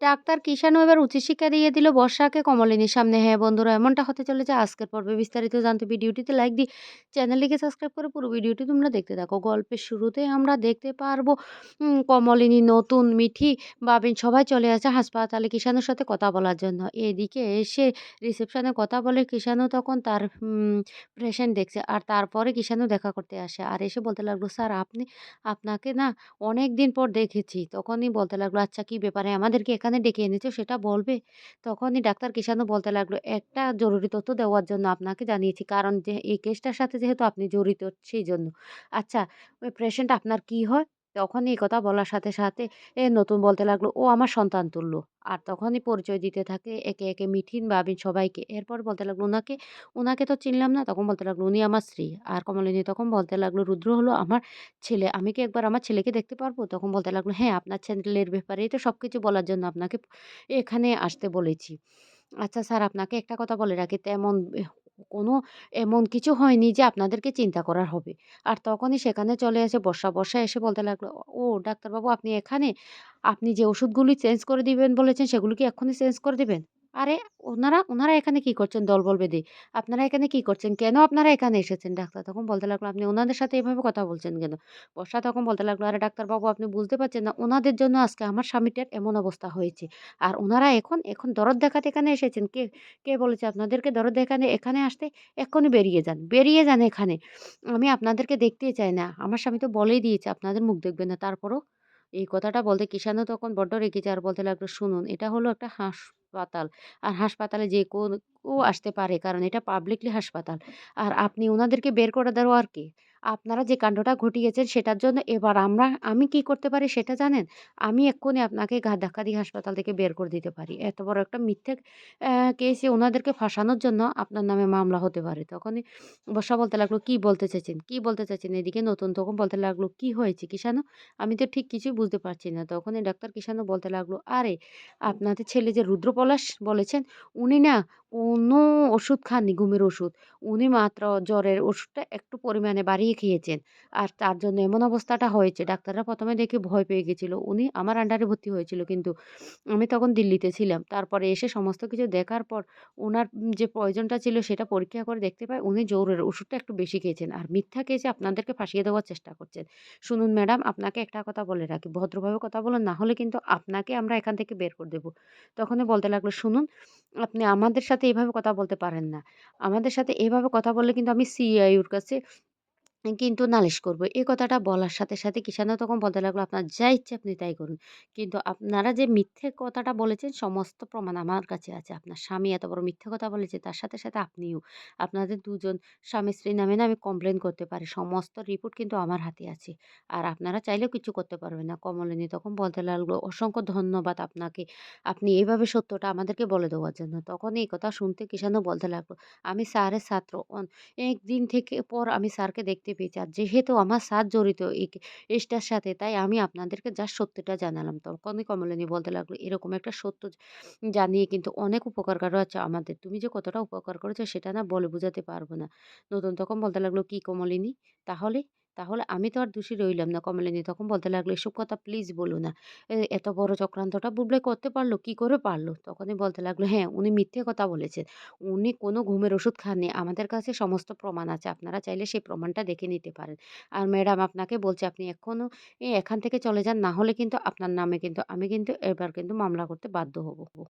Doctor কিষাণও এবার উচিত শিক্ষা দিয়ে দিল বর্ষাকে কমলিনীর সামনে। হ্যাঁ বন্ধুরা, এমনটা হতে চলেছে আজকের পর্বে। বিস্তারিত জানতে ভিডিওটিতে লাইক দিয়ে চ্যানেলটিকে সাবস্ক্রাইব করে পুরো ভিডিওটি তোমরা দেখতে থাকো। গল্পের শুরুতে আমরা দেখতে পারব কমলিনী, নতুন, মিঠি, বাবিন সবাই চলে আসে হাসপাতালে কিষাণুর সাথে কথা বলার জন্য। এদিকে এসে রিসেপশনে কথা বলে কিষাণু তখন তার পেশেন্ট দেখছে। আর তারপরে কিষাণু দেখা করতে আসে। আর এসে বলতে লাগল, "স্যার আপনি আপনাকে না অনেক দিন পর দেখেছি।" তখনই বলতে লাগল, "আচ্ছা কি ব্যাপারে আমাদেরকে এখানে ডেকে এনেছো সেটা বলবে?" তখনই ডাক্তার কিষাণও বলতে লাগল, "একটা জরুরি তথ্য দেওয়ার জন্য আপনাকে জানিয়েছি। কারণ যে এই কেসটার সাথে যেহেতু আপনি জড়িত সেই জন্য আচ্ছা ওই পেশেন্ট আপনার কি হয়?" তখনই এই কথা বলার সাথে, সাথে এ নতুন বলতে লাগল, "ও আমার সন্তান তুল্য।" আর তখনই পরিচয় দিতে থাকে একে, একে মিঠিন, বাবিন সবাইকে। এরপর বলতে লাগল, ওনাকে ওনাকে তো চিনলাম না।" তখন বলতে লাগল, "উনি আমার স্ত্রী।" আর কমলিনী তখন বলতে লাগল, "রুদ্র হলো আমার ছেলে। আমি কি একবার আমার ছেলেকে দেখতে পারব?" তখন বলতে লাগল, "হ্যাঁ, আপনার ছেলের ব্যাপারেই তো সব কিছু বলার জন্য আপনাকে এখানে আসতে বলেছি। আচ্ছা স্যার আপনাকে একটা কথা বলে রাখি তেমন কোনো এমন কিছু হয়নি যে আপনাদেরকে চিন্তা করার হবে।" আর তখনই সেখানে চলে এসে বর্ষা। বর্ষা এসে বলতে লাগল, "ও ডাক্তারবাবু আপনি এখানে? আপনি যে ওষুধগুলি চেঞ্জ করে দিবেন বলেছেন সেগুলি কি এক্ষুনি চেঞ্জ করে দিবেন?" "আরে ওনারা ওনারা এখানে কি করছেন দলবল বেঁধে? আপনারা এখানে কি করছেন? কেন আপনারা এখানে এসেছেন?" ডাক্তার তখন বলতে লাগল, "আপনি ওনাদের সাথে এভাবে কথা বলছেন কেন?" বর্ষা তখন বলতে লাগল, "আরে ডাক্তারবাবু আপনি বুঝতে পারছেন না ওনাদের জন্য আজকে আমার স্বামীটার এমন অবস্থা হয়েছে। আর ওনারা এখন এখন দরদ দেখাতে এখানে এসেছেন। কে কে বলেছে আপনাদেরকে দরদ দেখানে এখানে আসতে? এক্ষুনি বেরিয়ে যান। বেরিয়ে যান এখানে। আমি আপনাদেরকে দেখতেই চাই না। আমার স্বামী তো বলেই দিয়েছে আপনাদের মুখ দেখবে না। তারপরও?" এই কথাটা বলতে কিষাণু তখন বড্ড যায় আর বলতে লাগল, "শুনুন এটা হলো একটা হাসপাতাল। আর হাসপাতালে যে কোন কেউ আসতে পারে কারণ এটা পাবলিকলি হাসপাতাল। আর আপনি ওনাদেরকে বের করে দেওয়ার কে? আপনারা যে কাণ্ডটা ঘটিয়েছেন সেটার জন্য এবার আমরা আমি কি করতে পারি সেটা জানেন? আমি এক্ষুনি আপনাকে ঘাত ধাক্কা দিয়ে হাসপাতাল থেকে বের করে দিতে পারি। এত বড় একটা মিথ্যে কেসে ওনাদেরকে ফাঁসানোর জন্য আপনার নামে মামলা হতে পারে।" তখনই বসা বলতে লাগল, "কি বলতে চাইছেন? কি বলতে চাইছেন?" এদিকে নতুন তখন বলতে লাগল, "কি হয়েছে কিষাণু? আমি তো ঠিক কিছুই বুঝতে পারছি না।" তখনই ডাক্তার কিষাণু বলতে লাগল, "আরে আপনাদের ছেলে যে রুদ্র পলাশ বলেছেন উনি না কোনো ওষুধ খাননি ঘুমের ওষুধ। উনি মাত্র জ্বরের ওষুধটা একটু পরিমাণে বাড়িয়ে খেয়েছেন। আর তার জন্য এমন অবস্থাটা হয়েছে। ডাক্তাররা প্রথমে দেখে ভয় পেয়ে গেছিল। উনি আমার আন্ডারে ভর্তি হয়েছিল কিন্তু আমি তখন দিল্লিতে ছিলাম। তারপরে এসে সমস্ত কিছু দেখার পর ওনার যে প্রয়োজনটা ছিল সেটা পরীক্ষা করে দেখতে পাই উনি জ্বরের ওষুধটা একটু বেশি খেয়েছেন। আর মিথ্যা খেয়েছে আপনাদেরকে ফাঁসিয়ে দেওয়ার চেষ্টা করছেন। শুনুন ম্যাডাম আপনাকে একটা কথা বলে রাখি। ভদ্রভাবে কথা বলুন না হলে কিন্তু আপনাকে আমরা এখান থেকে বের করে দেবো তখনই বলতে লাগল, "শুনুন আপনি আমাদের সাথে এভাবে কথা বলতে পারেন না। আমাদের সাথে এভাবে কথা বললে কিন্তু আমি সিআইইউর কাছে কিন্তু নালিশ করব। এই কথাটা বলার সাথে, সাথে কিষাণও তখন বলতে লাগল, "আপনার যা ইচ্ছে আপনি তাই করুন। কিন্তু আপনারা যে মিথ্যে কথাটা বলেছেন সমস্ত প্রমাণ আমার কাছে আছে। আপনার স্বামী এত বড় মিথ্যে কথা বলেছে তার সাথে, সাথে আপনিও। আপনাদের দুজন স্বামী-স্ত্রীর নামে না আমি কমপ্লেন করতে পারি। সমস্ত রিপোর্ট কিন্তু আমার হাতে আছে। আর আপনারা চাইলেও কিছু করতে পারবেন না।" কমলিনী তখন বলতে লাগল, "অসংখ্য ধন্যবাদ আপনাকে। আপনি এইভাবে সত্যটা আমাদেরকে বলে দেওয়ার জন্য।" তখন এই কথা শুনতে কিষাণও বলতে লাগল, "আমি স্যারের ছাত্র। অনেকদিন থেকে পর আমি স্যারকে দেখতে পেয়েছি। আর যেহেতু আমার স্যার জড়িত এই কেসটার সাথে তাই আমি আপনাদেরকে যা সত্যটা জানালাম।" তখনই কমলিনী বলতে লাগল, "এরকম একটা সত্য জানিয়ে কিন্তু অনেক উপকার আছে আমাদের। তুমি যে কতটা উপকার করেছ সেটা না বলে বোঝাতে পারব না।" নতুন তখন বলতে লাগল, "কি কমলিনী? তাহলে? তাহলে আমি তো আর দোষী রইলাম না।" কমলিনী তখন বলতে লাগল, "এসব কথা প্লিজ বলো না। এত বড় চক্রান্তটা বুবলাই করতে পারল? কি করে পারল?" তখনই বলতে লাগল, "হ্যাঁ, উনি মিথ্যে কথা বলেছেন। উনি কোনো ঘুমের ওষুধ খাননি। আমাদের কাছে সমস্ত প্রমাণ আছে। আপনারা চাইলে সেই প্রমাণটা দেখে নিতে পারেন। আর ম্যাডাম আপনাকে বলছি আপনি এখনও এখান থেকে চলে যান। না হলে কিন্তু আপনার নামে কিন্তু আমি কিন্তু এবার কিন্তু মামলা করতে বাধ্য হব।"